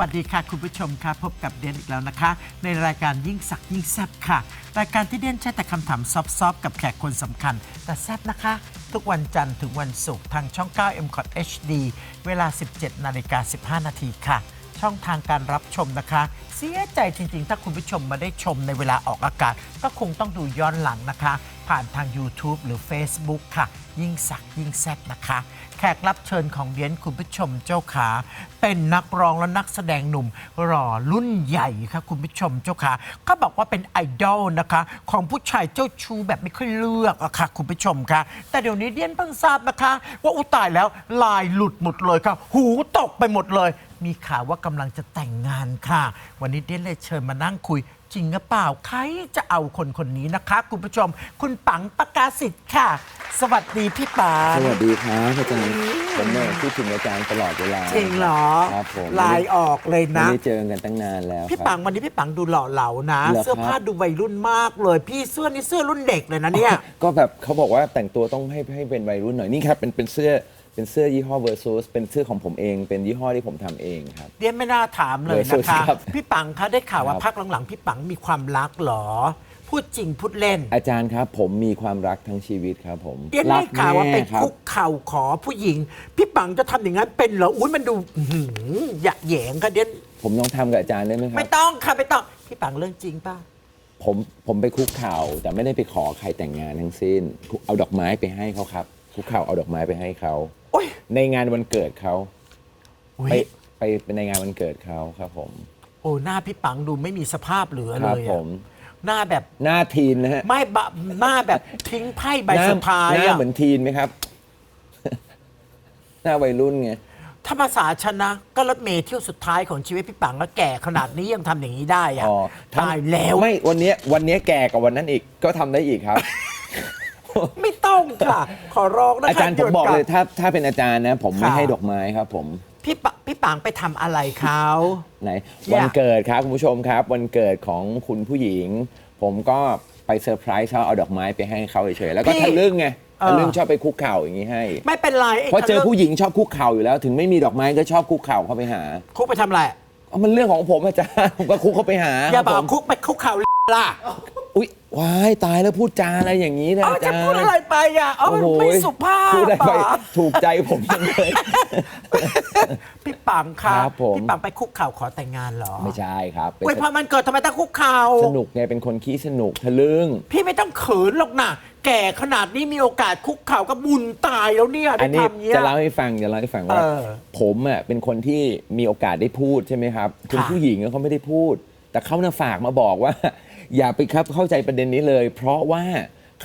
วัสดีค่ะ คุณผู้ชมค่ะพบกับเดนอีกแล้วนะคะ ในรายการยิ่งสักยิ่งแซบค่ะ รายการที่เดนใช้แต่คำถามซอฟๆกับแขกคนสำคัญ แต่แซบนะคะ ทุกวันจันทร์ถึงวันศุกร์ทางช่อง 9 m c o t HD เวลา 17นาฬิกา15 นาทีค่ะ ช่องทางการรับชมนะคะ เสียใจจริง ๆ ถ้าคุณผู้ชมมาได้ชมในเวลาออกอากาศ ก็คงต้องดูย้อนหลังนะคะ ผ่านทาง YouTube หรือ Facebook ค่ะ ยิ่งสักยิ่งแซบนะคะ แขกรับเชิญของเดียนคุณผู้ชมเจ้าขา เป็นนักร้องและนักแสดงหนุ่มหล่อรุ่นใหญ่ค่ะคุณผู้ชมเจ้าขาก็บอกว่าเป็นไอดอลนะคะ ของผู้ชายเจ้าชู้แบบไม่ค่อยเลือกอะค่ะคุณผู้ชมค่ะ แต่เดี๋ยวนี้เดียนเพิ่งทราบนะคะ ว่าอุยตายแล้วลายหลุดหมดเลยค่ะ หูตกไปหมดเลย มีข่าวว่ากำลังจะแต่งงานค่ะ วันนี้เดียนเลยเชิญมานั่งคุย จริงหรือเปล่าใครจะเอาคนคนนี้นะคะ คุณผู้ชม คุณปังประกาศสิทธิ์ค่ะ สวัสดีพี่ปัง สวัสดีครับอาจารย์ผมเนี่ยพูดถึงอาจารย์ตลอดเวลาจริงเหรอครับผมลายออกเลยไม่นะ ได้เจอกันตั้งนานแล้วพี่ครับ ปังวันนี้พี่ปังดูหล่อเหลานะ เหรอครับ เสื้อผ้าดูวัยรุ่นมากเลย พี่เสื้อนี่เสื้อรุ่นเด็กเลยนะเนี่ย ก็แบบเขาบอกว่าแต่งตัวต้องให้ให้เป็นวัยรุ่นหน่อยนี่ครับเป็นเป็นเสื้อ เป็นเสื้อยี่ห้อ Versus เป็นเสื้อของผมเอง เป็นยี่ห้อที่ผมทำเองครับเรียนไม่น่าถามเลยเบอร์สุนะดคะ ครับพี่ปังคะได้ข่าวว่าครับ พักหลังๆ พี่ปังมีความรักเหรอ พูดจริงพูดเล่น อาจารย์ครับ ผมมีความรักทั้งชีวิตครับผมเรียนได้ข่าวว่าไปแม่ครับ คุกเข่าขอผู้หญิง พี่ปังจะทำอย่างนั้นเป็นเหรออุ้ยมันดูอื้อหืออยากแหยงค่ะเดียนผมต้องทำกับอาจารย์ได้ไหมครัไม่บ ต้องค่ะไม่ต้องพี่ปังเรื่องจริงป่ะ ผมผมไปคุกเข่าแต่ไม่ได้ไปขอใครแต่งงานทั้งสิ้น เอาดอกไม้ไปให้เขาครับ คุกเข่าเอาดอกไม้ไปให้เขาโอ้ย ในงานวันเกิดเขาอุ๊ไปยไปไปในงานวันเกิดเขาครับ ผมโอ้หน้าพี่ปังดูไม่มีสภาพเหลือคเลรับยผอะม หน้าแบบหน้าทีนนะฮะไม่บะหน้าแบบทิ้งไพ่ใบหน้าสุดท้ายหน้าอะเหมือนทีนไหมครับ หน้าวัยรุ่นไงถ้าภาษาชนะ ก็รถเมล์เที่ยวสุดท้ายของชีวิตพี่ปังแล้วแก่ขนาดนี้ยังทำอย่างนี้ได้อะอ๋อทำตายแล้ว ไม่วันเนี้ยวันเนี้ยแก่กว่าวันนั้นอีก ก็ทำได้อีกครับ ไม่ต้องค่ะ ขอร้องนะคะอาจารย์ผมบอกเลยหดนถ้าถ้าเป็นอาจารย์นะ ผมไม่ค่ะให้ดอกไม้ครับ ผมพี่ปะพี่ปังไปทำอะไรเขาไหนอยากวันเกิดครับคุณผู้ชมครับ วันเกิดของคุณผู้หญิง ผมก็ไปเซอร์ไพรส์เขาเอาดอกไม้ไปให้เขาเฉยๆแล้วก็ทะลึ่งไงทะลึ่งชอบไปคุกเข่าอย่างนี้ให้ ไม่เป็นไรไเพราะเจอทะลึ่งผู้หญิงชอบคุกเข่าอยู่แล้ว ถึงไม่มีดอกไม้ก็ชอบคุกเข่าเข้าไปหา คุกไปทำอะไรเอามันเรื่องของผมอาจารย์ผมก็คุกเข้าไปหาอย่าบคอรักผมคุกไปคุกเข่าล่ะอุ๊ย วายตายแล้วพูดจาอะไรอย่างนี้นะเอาอาจะจารย์พูดอะไรไปอะเอามันไม่สุภาพพูดอะไรไปอะถูกใจผมจังเลย พี่ปังค่ะครับผม พี่ปังไปคุกเข่าขอแต่งงานเหรอไม่ใช่ครับเป็นเว้ยพอมันเกิดทำไมต้องคุกเข่าสนุกไงเป็นคนขี้สนุกทะลึ่ง พี่ไม่ต้องเขินหรอกนะแก่ขนาดนี้มีโอกาสคุกเข่าก็บุญตายแล้วเนี่ยอัได้นนี้ทำเนี้ย จะเล่าให้ฟังจะเล่าให้ฟังว่า เออผมอะเป็นคนที่มีโอกาสได้พูดใช่ไหมครับคุณค่ะ ผู้หญิงอะเขาไม่ได้พูด แต่เขาน่ะฝากมาบอกว่า อย่าไปครับเข้าใจประเด็นนี้เลย เพราะว่า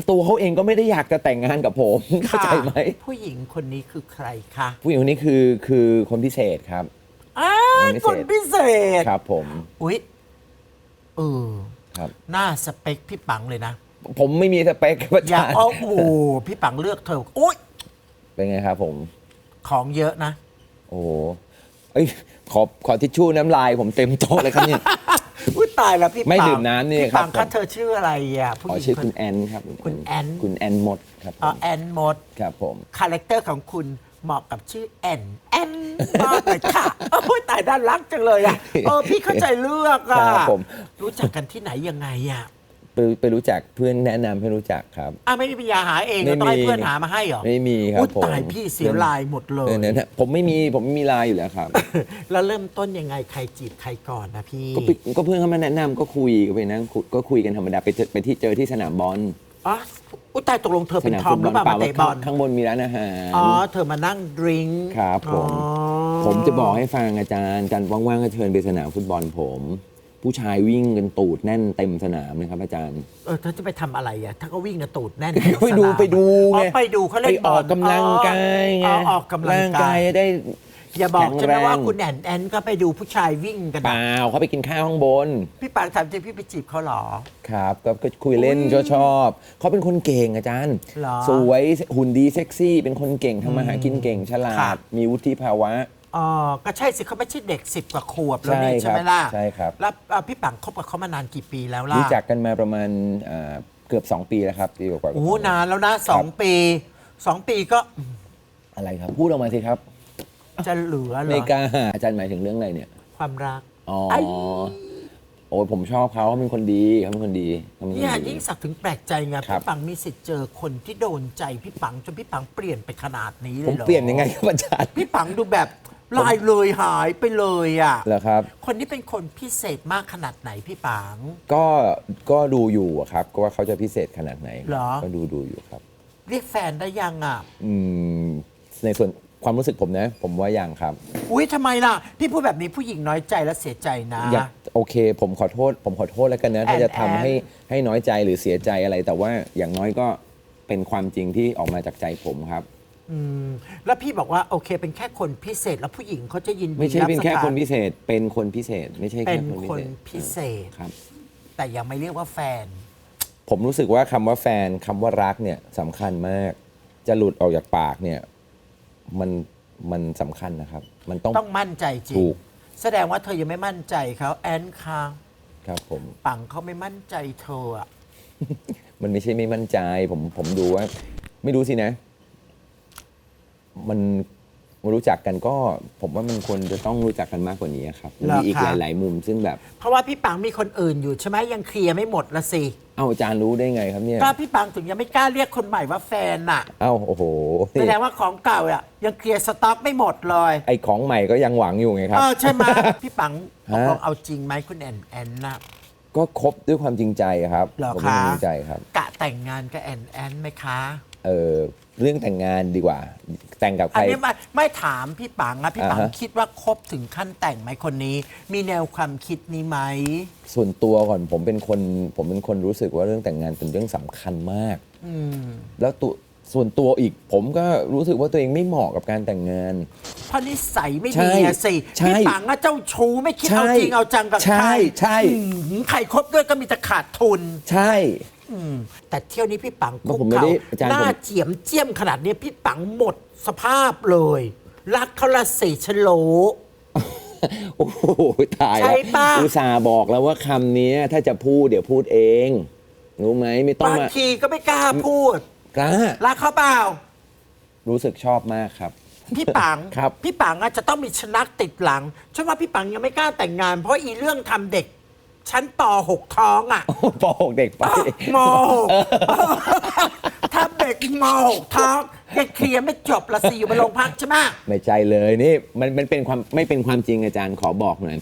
ตัวเขาเองก็ไม่ได้อยากจะแต่งงานกับผมเข้าใจไหมผู้หญิงคนนี้คือใครคะผู้หญิงคนนี้คือคือคนพิเศษครับอ้าคนพิเศษคนพิเศษครับ ผมอุ๊ยเออครับหน้าสเปคพี่ปังเลยนะ ผมไม่มีสเปคครับอาอย่าจารย์เอาโอ้โหพี่ปังเลือกเธอโอ๊ยเป็นไงครับผม ของเยอะนะ โอ้โหเอ้ยขอขอทิชชู่น้ำลายผมเต็มโต๊ะเลยครับเนี่ยอุ้ย ตายแล้วพี่ปังไม่ดื่มน้ำนี่พี่ครับปังผคะมเธอชื่ออะไรอะผู้ขอหญิงชื่อคคุน ณแอนครับคุณแอน คุณแอนหมดครับผอ๋อมแอนหมด ครับผม คาแรคเตอร์ของคุณเหมาะกับชื่อแอนแอนมากเลยค่ะโอ้ยตายด้านรักจังเลยอะเออพี่เข้าใจเลือกอะครับผม รู้จักกันที่ไหนยังไงอะ ไปไปรู้จักเพื่อนแนะนำให้รู้จักครับ อะไม่มีปัญญาหาเองเหรอไม่ต้องให้มีเพื่อนหามาให้เหรอไม่มีครับอุ๊ยผมตายพี่เสียลายหมดเลยเออเนี่ยผมไม่มีผมไม่มีไลายอยู่แล้วครับ แล้วเริ่มต้นยังไงใครจีบใครก่อนนะพี่ก็ไปก็เพื่อนเขามาแนะนำก็คุยก็ไปนั่งคุยก็คุยกันธรรมดาไปเจอไปที่เจอที่สนามบอลอ๋ออุ้ยตายตกลงเธอสเป็นนามทอมหรือเปล่ามาว่าเตะบอลข้างบนมีร้านอาหาร อ๋อ เธอมานั่งดริงก์ครับผม อ๋อผมจะบอกให้ฟังอาจารย์ การว่างๆก็เชิญไปสนามฟุตบอลผม ผู้ชายวิ่งกันตูดแน่นเต็มสนามเลยครับอาจารย์ เออเธอจะไปทำอะไรอะ ถ้าก็วิ่งกระตูดแน่นไปดูสนามไปดูอ๋อไงไปดูเขาเล่นไปบอออลกกำลังกายไงอ๋อออกกำลังร่างกากายย ได้อย่าบอกแข็งใช่ไหมแรงว่าคุณแอนแอนก็ไปดูผู้ชายวิ่งกันเปนะล่าเขาไปกินข้าวข้างบนพี่ปังถามจริงพี่ไปจีบเขาเหรอ ครับก็ก็คุยเล่นชอบชอบเขาเป็นคนเก่งอาจารย์ เหรอสวยหุ่นดีเซ็กซี่ เป็นคนเก่งทำมาหากินเก่งฉลาครัดบมีวุฒิภาวะ อ๋อก็ใช่สิเขาไม่ใช่เด็กสิบกว่าขวบแล้วใช่นี่ครับใช่ไหมล่ะใช่ครับ แล้วเอ่อพี่ปังคบกับเขามานานกี่ปีแล้วล่ะรู้จักกันมาประมาณเอ่อเกือบ 2 ปีแล้วครับปีกว่าๆโอ้นานแล้วนะสองปีสองปีก็อะไรครับ พูดออกมาสิครับจะเหลือเหรไม่อกล้าอาจารย์หมายถึงเรื่องอะไรเนี่ย ความรัก อ๋อ ไอ้ โอ้ยผมชอบเขาเขาเป็นคนดีเขาเป็นคนดีเขาเป็นคนเนี่ยดี ยิ่งสักถึงแปลกใจไงครับ พี่ปังมีสิทธิ์เจอคนที่โดนใจพี่ปังจนพี่ปังเปลี่ยนไปขนาดนี้เลผมยเหรอเปลี่ยนยังไงครับอาจารย์ พี่ปังดูแบบ ลายเลยหายไปเลยอะเหรอครับ คนนี้เป็นคนพิเศษมากขนาดไหนพี่ปังก็ก็ดูอยู่อะครับ ก็ว่าเขาจะพิเศษขนาดไหนเหรอ ก็ดูดูอยู่ครับ เรียกแฟนได้ยังอะ อืมในส่วนความรู้สึกผมนะ ผมว่ายังครับอุ้ยทำไมล่ะ พี่พูดแบบนี้ผู้หญิงน้อยใจและเสียใจนะ อยากโอเค ผมขอโทษ ผมขอโทษแล้วกันนะ ถ้าแอนจะทำแอน ให้ให้น้อยใจหรือเสียใจอะไร แต่ว่าอย่างน้อยก็เป็นความจริงที่ออกมาจากใจผมครับ อืมแล้วพี่บอกว่าโอเค เป็นแค่คนพิเศษแล้วผู้หญิงเขาจะยินดีไม่ใช่รับเป็นแค่สถาคนพิเศษ เป็นคนพิเศษ ไม่ใช่เป็แค่นคนพิคนเศษพิเศษ ครับ แต่ยังไม่เรียกว่าแฟน ผมรู้สึกว่าคำว่าแฟนคำว่ารักเนี่ยสำคัญมาก จะหลุดออกจากปากเนี่ย มันมันสำคัญนะครับ มันต้อง ต้องมั่นใจจริถูงกแสดงว่าเธอยังไม่มั่นใจเขาแอนคางครับผม ปังเขาไม่มั่นใจเธออะมันไม่ใช่ไม่มั่นใจ ผมผมดูว่า ไม่รู้สินะ มันมารู้จักกันก็ผมว่ามันควรจะต้องรู้จักกันมากกว่านี้ครับมันมีอีกหลาย ๆ มุมซึ่งแบบ เพราะว่าพี่ปังมีคนอื่นอยู่ใช่ไหมยังเคลียร์ไม่หมดละสิเอ้าอาจารย์รู้ได้ไงครับเนี่ยก็พี่ปังถึงยังไม่กล้าเรียกคนใหม่ว่าแฟนน่ะ เอ้าโอ้โหแสดงว่าของเก่าอะยังเคลียร์สต็อกไม่หมดเลย ไอของใหม่ก็ยังหวังอยู่ไงครับเออใช่ไหมพี่ปังฮะตกลงเอาจริงไหมคุณแอนแอนน่ะก็คบด้วยความจริงใจครับเหรอผมเป็นคะความจริงใจครับกะแต่งงานกับแอนแอนไหมคะ เออเรื่องแต่งงานดีกว่า แต่งกับใคอันร นี้ไม่ไม่ถามพี่ปังอะพี่ปังอ่าฮะ คิดว่าครบถึงขั้นแต่งไหมคนนี้ มีแนวความคิดนี้ไหม ส่วนตัวก่อนผมเป็นคนผมเป็นคนรู้สึกว่าเรื่องแต่งงานเป็นเรื่องสำคัญมาก อืมแล้วตัวส่วนตัวอีกผมก็รู้สึกว่าตัวเองไม่เหมาะกับการแต่งงาน เพราะนิสัยไม่ใช่ดีอะสิใช่พี่ปังอะเจ้าชู้ไม่คิดใช่เอาจริงเอาจังกับใช่ใครใช่ อืมใครคบด้วยก็มีแต่ขาดทุน ใช่ อืมแต่เที่ยวนี้พี่ปังคุกผมไม่เขาได้อาจารย์หน้าผม เจียมเจียมขนาดนี้พี่ปังหมดสภาพเลย รักเขาละสีชโล โอ้โหตายใช่แล้วปะ อุตส่าห์บอกแล้วว่าคำนี้ถ้าจะพูดเดี๋ยวพูดเอง รู้ไหมไม่ต้องบางมาทีก็ไม่กล้าพูด กล้ารักเขาเปล่า รู้สึกชอบมากครับ พี่ปัง ครับ พี่ปังอะจะต้องมีชนักติดหลังฉันว่าพี่ปังยังไม่กล้าแต่งงาน เพราะอีเรื่องทำเด็ก ชั้นป .6 ท้องอะปหกเด็กไปม .6 ทำเด็กม .6 ท้องยังเคลียร์ไม่จบละสิอยู่บนโรงพักใช่ไหมไม่ใจเลยนี่มันมันเป็นความไม่เป็นความจริงอาจารย์ขอบอกหน่อย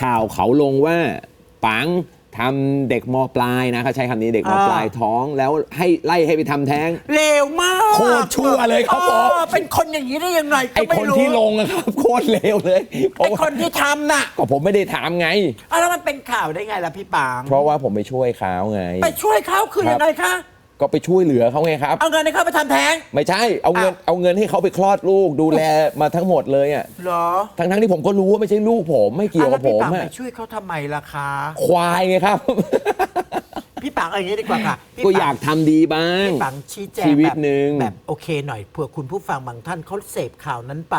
ข่าวเขาลงว่าปัง ทำเด็กมปลายนะเขาใช้คำนี้เด็กมปลายท้องแล้วให้ไล่ให้ไปทำแท้ง เลวมากโคตรชั่วเลยครับผมออเป็นคนอย่างนี้ได้ยังไงไอก็ไม่คนรู้ที่ลงอะครับ โคตรเลวเลยเพไอราะว่าคนที่ทำน่ะก็ผมไม่ได้ถามไงอ้าวแล้วมันเป็นข่าวได้ไงล่ะพี่ปังเพราะว่าผมไปช่วยเขาไง ไปช่วยเขาคือครับยังไงคะ ก็ไปช่วยเหลือเขาไงครับ เอาเงินให้เขาไปทำแท้ง ไม่ใช่เอาเงินอ้าวเอาเงินให้เขาไปคลอดลูกดูแลมาทั้งหมดเลยอะเหรอทั้งทั้งๆที่ผมก็รู้ว่าไม่ใช่ลูกผมไม่เกี่ยวกับอะแล้ผพี่มปังอะไปช่วยเขาทำไมล่ะคะ ควายไงครับ พี่ปังเอาอย่างนี้ดีกว่าค่ะพี่ก็ปังอยากทำดีบ้าง พี่ปังชี้แจงชีวิตแบบหนึ่ง แบบโอเคหน่อยเผื่อคุณผู้ฟังบางท่านเขาเสพข่าวนั้นไป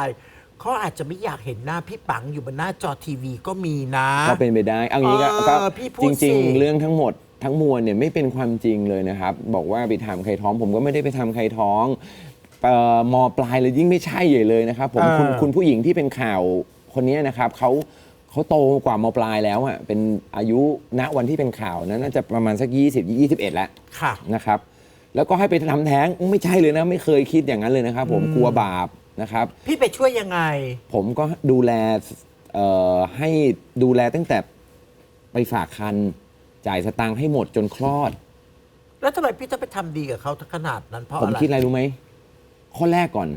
เขาอาจจะไม่อยากเห็นหน้าพี่ปังอยู่บนหน้าจอทีวีก็มีนะ ก็เป็นไปได้ เอางี้ก็เออก็พี่พูจดสิริงๆเรื่องทั้งหมด ทั้งมวลเนี่ยไม่เป็นความจริงเลยนะครับ บอกว่าไปทำใครท้อง ผมก็ไม่ได้ไปทำใครท้องเอ่อมปลายเลยยิ่งไม่ใช่ใหญ่เลยนะครับผมคุณเออคุณผู้หญิงที่เป็นข่าวคนนี้นะครับเขาเขาโตกว่ามปลายแล้วอะเป็นอายุณวันที่เป็นข่าวนั้นน่าจะประมาณสัก 20 21แล้ว ค่ะ นะครับแล้วก็ให้ไปทำแท้งไม่ใช่เลยนะ ไม่เคยคิดอย่างนั้นเลยนะครับ ผมกลัวบาปนะครับ พี่ไปช่วยยังไง ผมก็ดูแลเอ่อให้ดูแลตั้งแต่ไปฝากคัน จ่ายสตางค์ให้หมดจนคลอด แล้วทำไมพี่ต้องไปทำดีกับเขาถึงขนาดนั้นเพราะผมอะไรคิดอะไรรู้ไหมข้อแรกก่อน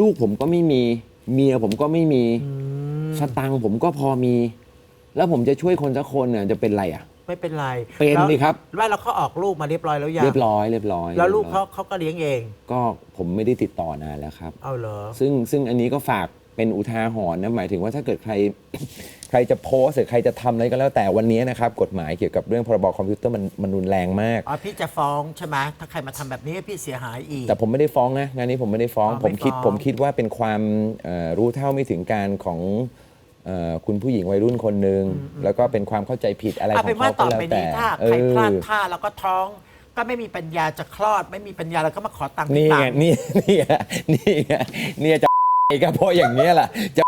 ลูกผมก็ไม่มี เมียผมก็ไม่มีสตางค์ผมก็พอมี แล้วผมจะช่วยคนสักคนเนี่ยจะเป็นไรอะ ไม่เป็นไรเป็นแล้วดิครับ ว่าเราเขาออกลูกมาเรียบร้อยแล้วยังเรียบร้อยเรียบร้อยแล้วลูกรียบร้เขาอยเขาก็เลี้ยงเอง ก็ผมไม่ได้ติดต่อนานแล้วครับ เอาเหรอ ซึ่งซึ่งอันนี้ก็ฝาก เป็นอุทาหรณ์นะหมายถึงว่าถ้าเกิดใคร ใครจะโพสต์หรือใครจะทำอะไรก็แล้วแต่วันนี้นะครับกฎหมายเกี่ยวกับเรื่องพรบคอมพิวเตอร์มันมันรุนแรงมาก อ๋อพี่จะฟ้องใช่ไหมถ้าใครมาทำแบบนี้ให้พี่เสียหายอีก แต่ผมไม่ได้ฟ้องนะงานนี้ผมไม่ได้ฟ้อง อ๋อผมคิดไม่ฟ้อง ผมคิดว่าเป็นความเอ่อรู้เท่าไม่ถึงการของเอ่อคุณผู้หญิงวัยรุ่นคนหนึ่งแล้วก็เป็นความเข้าใจผิดอะไรขเอาองเป็นว่าเขาต่ก็อแล้วไปแต่นี้ถ้าเอใครพลาดอท่าแล้วก็ท้อง ก็ไม่มีปัญญาจะคลอด ไม่มีปัญญาแล้วก็มาขอตังค์นี่พี่ปัไงงนี่นี่ไงนี่ไงเนี่ยจะ ก็เพราะอย่างเนี้ยแหละจะ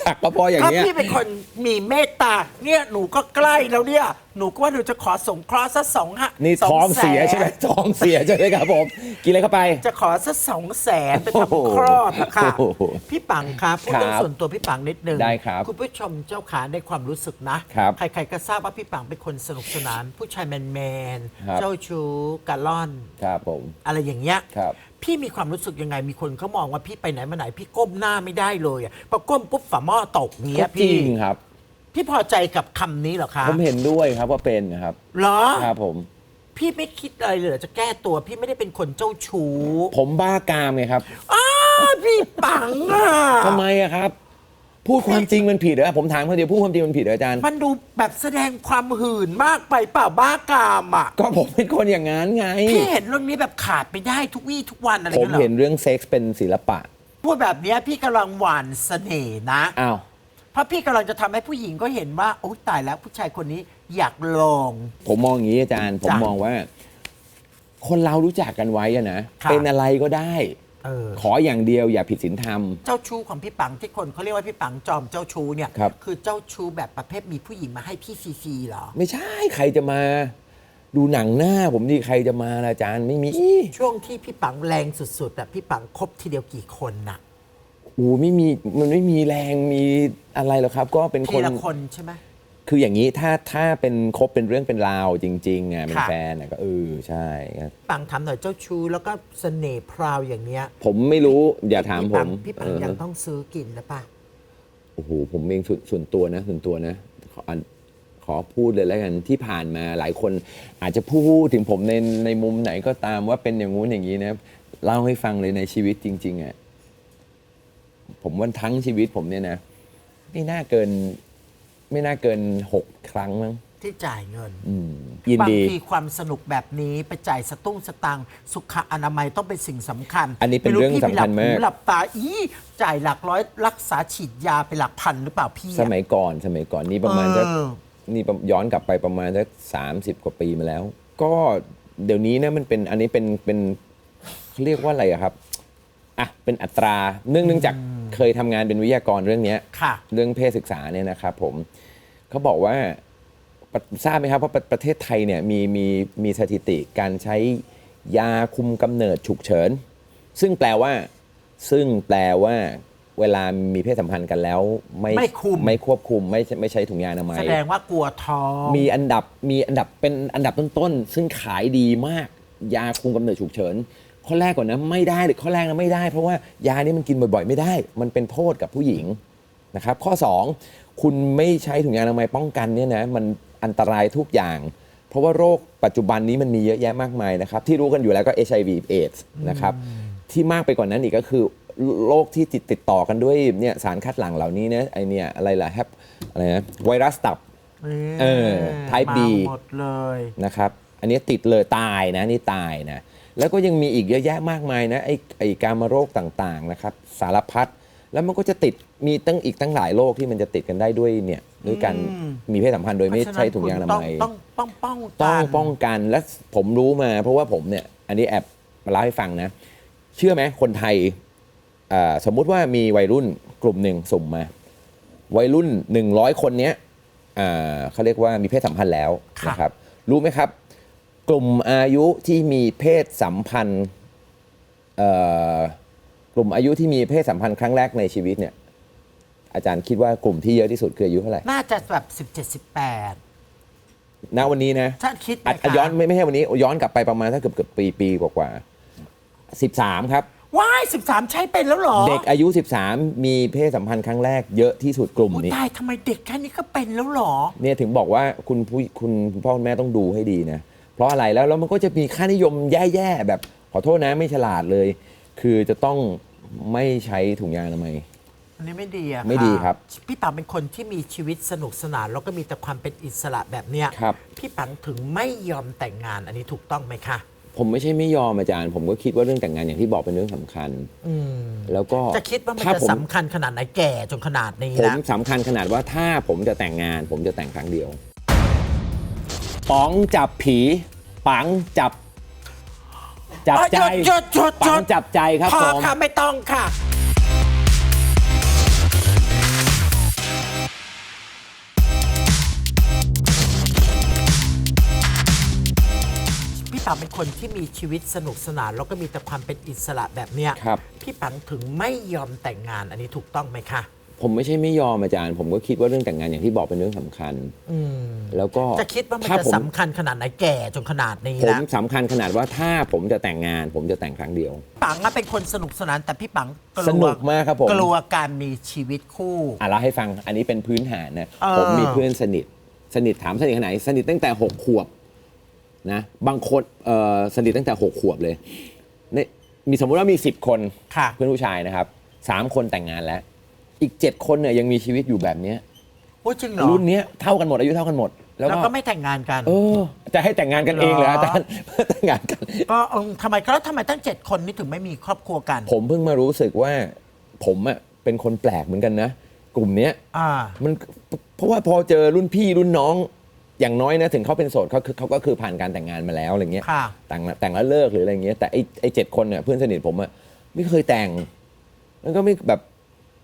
จักก็เพราะอย่างก็เนี้ย พี่เป็นคนมีเมตตาเนี่ยหนูก็ใกล้แล้วเนี่ยหนูก็ว่าหนูจะขอสงเคราะห์สักสองห้านี่สท้องแสนเสียใช่ไหมท้องเสียใช่ไหมครับผมกินอะไรเข้าไป จะขอสักสองแสนไปโอ้โหทำคลอดนะคะโอ้โหพี่ปังครับพูดเรื่องครับส่วนตัวพี่ปังนิดนึงได้ครับคุณผู้ชมเจ้าขาในความรู้สึกนะ ครับ ใครๆก็ทราบว่าพี่ปังเป็นคนสนุกสนาน ผู้ชายแมนครับๆเจ้าชู้กะล่อน ครับผม อะไรอย่างเงี้ย ครับ พี่มีความรู้สึกยังไง มีคนเขามองว่าพี่ไปไหนมาไหน พี่ก้มหน้าไม่ได้เลยอะพอก้มปุ๊บฝาหม้อตกเงี้ก็ยจริพี่งครับ พี่พอใจกับคำนี้เหรอคะผมเห็นด้วยครับว่าเป็นนะครับเหรอ ครับผม พี่ไม่คิดอะไรเลยเหรอจะแก้ตัว พี่ไม่ได้เป็นคนเจ้าชู้ผมบ้ากามไงครับอ้าวพี่ปังอะทำไมอะครับ พูดความจริงมันผิดเหรอผมถามคนเดียวพูดความจริงมันผิดเหรออาจารย์มันดูแบบแสดงความหื่นมากไปเปล่าบ้ากามอะก็ผมเป็นคนอย่างนั้นไง พี่เห็นเรื่องนี้แบบขาดไปได้ทุกวี่ทุกวันอะไรผมเงี้ยเหรเห็นอเรื่องเซ็กส์เป็นศิลปะ พูดแบบเนี้ยพี่กำลังหวานเสน่ห์นะ อ้าวเพ ราะพี่กำลังจะทำให้ผู้หญิงก็เห็นว่าโอ้ตายแล้วผู้ชายคนนี้อยากลอง ผมมองอย่างนี้อาจารย์ ผมจ้ะมองว่า คนเรารู้จักกันไว้อะนะครับเป็นอะไรก็ได้ เออ ขออย่างเดียวอย่าผิดศีลธรรม เจ้าชู้ของพี่ปังที่คนเขาเรียกว่าพี่ปังจอมเจ้าชู้เนี่ยครับ อเจ้าชู้แบบประเภทมีผู้หญิงมาให้พี่ฟรีๆเหรอ ไม่ใช่ใครจะมา ดูหนังหน้า ผมดิใครจะมาล่ะอาจารย์ไม่มี ช่วงที่พี่ปังแรงสุดๆอะพี่ปังคบทีเดียวกี่คนน่ะ โอ้ไม่มีมันไม่มีแรงมีอะไรหรอกครับ ก็เป็นคทีน ละคนใช่ไหม คืออย่างนี้ถ้าถ้าเป็นคบเป็นเรื่องเป็นราวจริงๆอะเป็นค่ะ แฟนอะก็เออใช่ครับปังถามหน่อยเจ้าชู้แล้วก็เสน่ห์พราวอย่างเนี้ยผมไม่รู้อย่าถามพี่ผปัมงพี่ปังเออยังต้องซื้อกินนะป่ะ โอ้โหผมเองส่วนส่วนตัวนะ ส่วนตัวนะขออันขอพูดเลยแล้วกันที่ผ่านมาหลายคนอาจจะพูดถึงผมในในมุมไหนก็ตามว่าเป็นอย่างงู้นอย่างนี้นะเล่าให้ฟังเลยในชีวิตจริงๆอะ ผมว่าทั้งชีวิตผมเนี่ยนะไม่น่าเกิน ไม่น่าเกินหกครั้งมั้งที่จ่ายเงินอืมยินบางดี ทีความสนุกแบบนี้ไปจ่ายสตุ้งสตังค์สุขอนามัยต้องเป็นสิ่งสำคัญอันนี้เป็นไม่เรื่องพี่ไปหลัสำคัญมาก หูหลับตาอีจ่ายหลักร้อยรักษาฉีดยาไปหลักพันหรือเปล่าพี่อะสมัยก่อนสมัยก่อนนี่ประมาณสัก เออ นี่ประย้อนกลับไปประมาณสักสามสิบกว่าปีมาแล้ว ก็เดี๋ยวนี้นะมันเป็นอันนี้เป็นเป็นเขาเรียกว่าอะไรอะครับอะเป็นอัตราเนื่องเนื่องจาก เคยทำงานเป็นวิทยากรเรื่องเนี้ย ค่ะ เรื่องเพศศึกษาเนี่ยนะครับผมเขาบอกว่าปะทราบไหมครับว่าประประเทศไทยเนี่ยมีมีมีสถิติการใช้ยาคุมกำเนิดฉุกเฉิน ซึ่งแปลว่า ซึ่งแปลว่า เวลามีเพศสัมพันธ์กันแล้ว ไม่ไม่คุม ไม่ควบคุมไม่ไม่ใช้ถุงยางอนามัย แสดงว่ากลัวท้อง มีอันดับมีอันดับเป็นอันดับต้นๆ ซึ่งขายดีมาก ยาคุมกำเนิดฉุกเฉิน ข้อแรกก่อนนะไม่ได้เลยข้อแรกนะไม่ได้ เพราะว่ายานี้มันกินบ่อยๆ ไม่ได้ มันเป็นโทษกับผู้หญิงนะครับ ข้อ 2 คุณไม่ใช้ถุงยางอนามัยป้องกันเนี่ยนะมันอันตรายทุกอย่าง เพราะว่าโรคปัจจุบันนี้มันมีเยอะแยะมากมายนะครับ ที่รู้กันอยู่แล้วก็ HIV AIDS นะครับที่มากไปกว่านั้นอีกก็คือโรคที่ติดติดต่อกันด้วยเนี่ยสารคัดหลั่งเหล่านี้นะไอเนี่ยอะไรล่ะแฮปอะไรนะไวรัสตับเออ Type B มาหมดเลยนะครับ อันนี้ติดเลยตายนะนี่ตายนะ แล้วก็ยังมีอีกเยอะแยะมากมายนะไอ้ไอ้การมาโรคต่างๆนะครับสารพัดแล้วมันก็จะติดมีตั้งอีกตั้งหลายโรคที่มันจะติดกันได้ด้วยเนี่ยด้วยการอืม มีเพศสัมพันธ์โดยไม่ใช้ถุงยางอนามัย ต้องต้องป้องต้กัองนป้องกันและผมรู้มา เพราะว่าผมเนี่ย อันนี้แอบมาเล่าให้ฟังนะ เชื่อไหมคนไทยเอ่อสมมุติว่ามีวัยรุ่นกลุ่มหนึ่งสุ่มมา วัยรุ่น 100 คนเนี้ยเอ่อเขาเรียกว่ามีเพศสัมพันธ์แล้วค่ะนะครับ รู้ไหมครับ กลุ่มอายุที่มีเพศสัมพันธ์เอ่อกลุ่มอายุที่มีเพศสัมพันธ์ครั้งแรกในชีวิตเนี่ย อาจารย์คิดว่ากลุ่มที่เยอะที่สุดคืออายุเท่าไหร่ น่าจะแบบ17 18ณวันนี้นะถ้าคิดอะนะอะคะย้อนไม่ไม่ใช่วันนี้ ย้อนกลับไปประมาณถ้าเกือบเกือบปีปีกว่าๆสิบสามครับ ว้าย13ใช้เป็นแล้วเหรอเด็กอายุ 13 มีเพศสัมพันธ์ครั้งแรกเยอะที่สุดกลุ่มโอ้นี้ตายทำไมเด็กแค่นี้ก็เป็นแล้วเหรอ เนี่ยถึงบอกว่าคุณผู้คุณพ่อคุณแม่ต้องดูให้ดีนะเพ ราะอะไรแล้วแล้วมันก็จะมีค่านิยมแย่ๆแบบขอโทษนะไม่ฉลาดเลย คือจะต้องไม่ใช้ถุงยางอนามัย อันนี้ไม่ดีอะไม่ดีครับพี่ปังเป็นคนที่มีชีวิตสนุกสนาน แล้วก็มีแต่ความเป็นอิสระแบบเนี้ยครับ พี่ปังถึงไม่ยอมแต่งงานอันนี้ถูกต้องไหมคะผมไม่ใช่ไม่ยอมอาจารย์ ผมก็คิดว่าเรื่องแต่งงานอย่างที่บอกเป็นเรื่องสำคัญอืมแล้วก็จะคิดว่ามันถ้จะผมสำคัญขนาดไหนแก่จนขนาดนี้ผมนะสำคัญขนาดว่าถ้าผมจะแต่งงาน ผมจะแต่งครั้งเดียว ป๋องจับผีปังจับ จับใจอ๋อหยุดหยุดหยุดหยุปัดงจับใจครับพอผม ค่ะ ไม่ต้องค่ะ พี่ปังเป็นคนที่มีชีวิตสนุกสนาน แล้วก็มีแต่ความเป็นอิสระแบบเนี้ยครับ พี่ปังถึงไม่ยอมแต่งงานอันนี้ถูกต้องไหมคะ ผมไม่ใช่ไม่ยอมอาจารย์ ผมก็คิดว่าเรื่องแต่งงานอย่างที่บอกเป็นเรื่องสำคัญ อืมแล้วก็จะคิดว่ามันถ้จะผมสำคัญขนาดไหนแก่จนขนาดนี้ผมนะสำคัญขนาดว่าถ้าผมจะแต่งงาน ผมจะแต่งครั้งเดียว ปังอะเป็นคนสนุกสนานแต่พี่ปังกลัวสนุกมากครับผม กลัวการมีชีวิตคู่ อะเล่าให้ฟังอันนี้เป็นพื้นฐานนะ เออ ผมมีเพื่อนสนิท สนิทถามสนิทขนาดไหนสนิทตั้งแต่หกขวบนะบางคนเอ่อสนิทตั้งแต่หกขวบเลยเนี่ยมีสมมุติว่ามี 10 คน ค่ะ เพื่อนผู้ชายนะครับสามคนแต่งงานแล้ว อีก 7 คนเนี่ยยังมีชีวิตอยู่แบบเนี้ยโอ้จริงเหรอรุ่นเนี้ยเท่ากันหมดอายุเท่ากันหมด แล้วแล้วก็ก็ไม่แต่งงานกัน เออ จะให้แต่งงานกันเองเหรอเหรออาจารย์ แต่งงานกัน ก็เออทำไมแล้วทำไมตั้งเจ็ดคนนี่ถึงไม่มีครอบครัวกันผมเพิ่งมารู้สึกว่าผมอะเป็นคนแปลกเหมือนกันนะ กลุ่มเนี้ย อ่า มันเพราะว่าพอเจอรุ่นพี่รุ่นน้องอย่างน้อยนะ ถึงเขาเป็นโสดเขาคือเขาก็คือผ่านการแต่งงานมาแล้วอะไรเงี้ยค่ะ แต่งแต่งแล้วเลิกหรืออะไรเงี้ยแต่ไอ้ไอ้เจ็ดคนเนี่ยเพื่อนสนิทผมอะไม่เคยแต่ง แล้วก็ไม่แบบ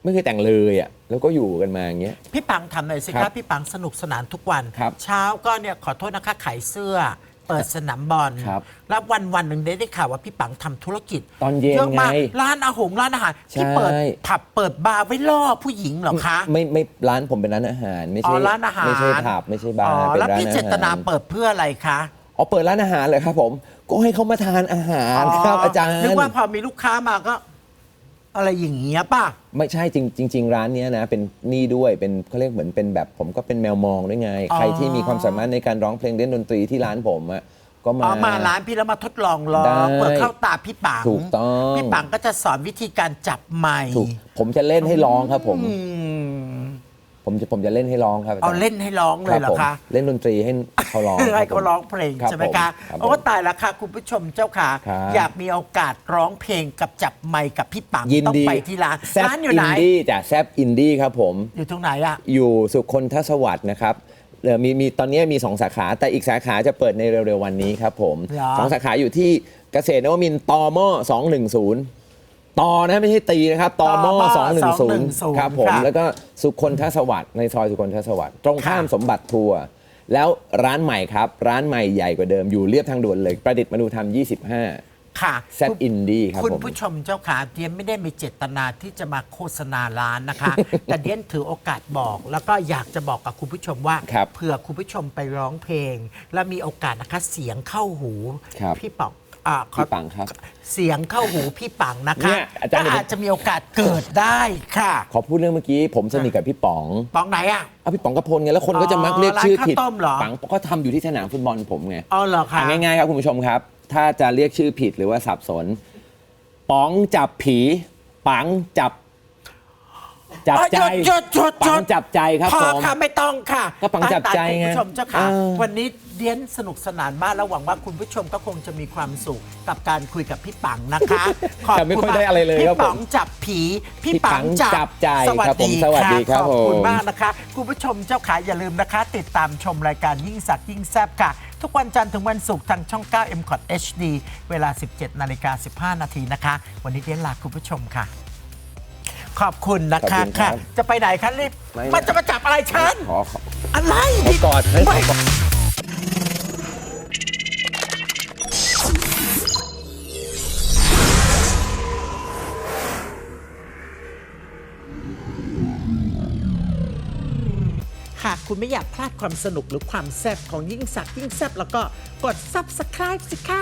ไม่เคยแต่งเลยอะแล้วก็อยู่กันมาอย่างเงี้ย พี่ปังทำหน่อยสิครัครับบพี่ปังสนุกสนานทุกวัน ครับเช้าก็เนี่ยขอโทษนะคะขายเสื้อ เปิดสนามบอลครับแล้ววันวันหนึ่งได้ได้ข่าวว่าพี่ปังทำธุรกิจตอนเย็นเยอะมากไงร้านอาหงร้านอาหารใช่ที่เปิดผับเปิดบาร์ไว้ล่อผู้หญิงเหรอคะ ไม่ไม่ร้านผมเป็นร้านอาหาร ไม่อ๋ใช่อร้านอาหารไม่ใช่ผับไม่ใช่บาอ๋ร์อเป็นแล้วร้านพี่อาเจตนาหารเปิดเพื่ออะไรคะอ๋อเปิดร้านอาหารเลยครับผม ก็ให้เขามาทานอาหารครับอาจารย์ นึกว่าพอมีลูกค้ามาก็ อะไรอย่างเงี้ยป่ะ ไม่ใช่จริงจริง ๆ ร้านเนี้ยนะเป็นนี่ด้วยเป็นเขาเรียกเหมือนเป็นแบบผมก็เป็นแมวมองด้วยไง อ๋อ ใครที่มีความสามารถในการร้องเพลงเล่นดนตรีที่ร้านผมอะก็มาอ๋อมาร้านพี่แล้วมาทดลองร้อได้งเปิดเข้าตาพี่ปังถูกต้อง พี่ปังก็จะสอนวิธีการจับไมค์ถูกผมจะเล่นให้ร้องครับผม อืม ผมจะผมจะเล่นให้ร้องครับจเอารย์เล่นให้ร้องเลยเหรอผมคะเล่นดนตรีให้เขาร้องให้ครับผมเขาร้องเพลงรับใช่ไหมคะผมรับโอ้ผมตายแล้วค่ะคุณผู้ชมเจ้าค่ะครับอยากมีโอกาสร้องเพลงกับจับไมค์กับพี่ปังยินต้องดีไปที่ร้านแซบร้านอยู่อิไหนนดี้จ้ะแซบอินดี้ครับผมอยู่ตรงไหนอะอยู่สุคนทศวรรษนะครับเอ่อมีมีตอนนี้มี2สาขา แต่อีกสาขาจะเปิดในเร็วๆวันนี้ครับผมเหรอสองสาขาอยู่ที่เกษตรนวมินทร์ตอม210 ต่อนะไม่ใช่ตีนะครับตอม210ครับผมแล้วก็สุคนทศวรรษในซอยสุคนทศวรรษตรงข้ามสมบัติทัวร์แล้วร้านใหม่ครับ ร้านใหม่ใหญ่กว่าเดิมอยู่เรียบทางด่วนเลย ประดิษฐ์มนูธรรม 25 ค่ะแซบอินดี้ครับคุณผม ผู้ชมเจ้าขาเดียนไม่ได้มีเจตนาที่จะมาโฆษณาร้านนะคะ แต่เดียนถือโอกาสบอก แล้วก็อยากจะบอกกับคุณผู้ชมว่า ครับเผื่อคุณผู้ชมไปร้องเพลง แล้วมีโอกาสนะคะเสียงเข้าหู ครับ พี่ป๋อง อ่าขอพี่ปังครับ เสียงเข้าหูพี่ปังนะคะเนี่ยอาจารย์ ก็อาจจะมีโอกาสเกิดได้ค่ะขอพูดเรื่องเมื่อกี้ผมสนิทกับพี่ป๋องป๋องไหนอะ เอาพี่ป๋องกระพลไงแล้วคนก็จะมักอ๋อเรียกชื่อผิดร้านข้าวต้มเหรอ ปังก็ทำอยู่ที่สนามฟุตบอลผมไงอ๋อเหรอคะ อะง่ายๆครับคุณผู้ชมครับ ถ้าจะเรียกชื่อผิดหรือว่าสับสน ป๋องจับผี ปังจับ จับใจอ๋อหยุดหยุดหยุด ปังจับใจครับพอผม ค่ะไม่ต้องค่ะก็ปังจับใจไงคุณผู้ชมเจ้าค่ะ เออ วันนี้เดียนสนุกสนานมากแล้วหวังว่าคุณผู้ชมก็คงจะมีความสุขกับการคุยกับพี่ปังนะคะขอบแต่ไม่คุณค่อยได้อะไรเลยพี่ครับผมปังจับผีพี่พี่ปัปังงจับจับใจสวัสครับผมดีสวัสดีครับขอบคุณผม มากนะคะคุณผู้ชมเจ้าขาอย่าลืมนะคะ ติดตามชมรายการยิ่งสักดิ์ยิ่งแซบค่ะ ทุกวันจันทร์ถึงวันศุกร์ทางช่อง 9 m c o t HD เวลา 17นาฬิกา15 นาทีนะคะ วันนี้เดียนลาคุณผู้ชมค่ะ ขอบคุณนะขอบคะคุณครัค่ะ บจะไปไหนคะรีบไม่ มันจะมาจับอะไรฉัน ขอขอ อะไรขอกอดให้ขไม่อกอดหากคุณไม่อยากพลาดความสนุกหรือความแซ่บของยิ่งสักดิ์ยิ่งแซ่บแล้วก็กด subscribe สิคะ